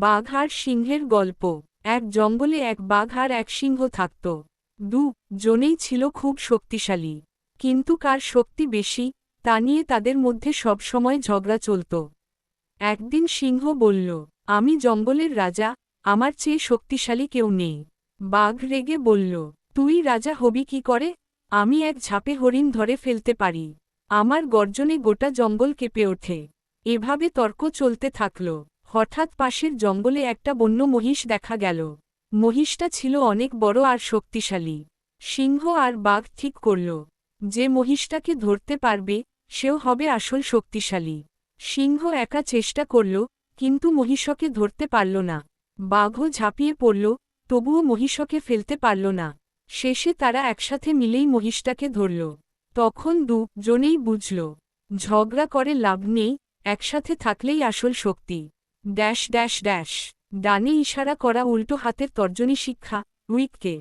বাঘ আর সিংহের গল্প। এক জঙ্গলে এক বাঘ আর এক সিংহ থাকত। দু, জনেই ছিল খুব শক্তিশালী। কিন্তু কার শক্তি বেশি, তা নিয়ে তাদের মধ্যে সবসময় ঝগড়া চলত। একদিন সিংহ বলল, আমি জঙ্গলের রাজা, আমার চেয়ে শক্তিশালী কেউ নেই। বাঘ রেগে বলল, তুই রাজা হবি কি করে? আমি এক ঝাপে হরিণ ধরে ফেলতে পারি। আমার গর্জনে গোটা জঙ্গল কেঁপে ওঠে। এভাবে তর্ক চলতে থাকল। হঠাৎ পাশের জঙ্গলে একটা বন্য মহিষ দেখা গেল। মহিষটা ছিল অনেক বড় আর শক্তিশালী। সিংহ আর বাঘ ঠিক করল, যে মহিষটাকে ধরতে পারবে, সেও হবে আসল শক্তিশালী। সিংহ একা চেষ্টা করল, কিন্তু মহিষকে ধরতে পারল না। বাঘও ঝাঁপিয়ে পড়ল, তবুও মহিষকে ফেলতে পারল না। শেষে তারা একসাথে মিলেই মহিষটাকে ধরল। তখন দু জনেই বুঝল, ঝগড়া করে লাভ নেই, একসাথে থাকলেই আসল শক্তি। Dash dash dash. ডানে ইশারা করা উল্টো হাতের তর্জনী শিক্ষা উইককে।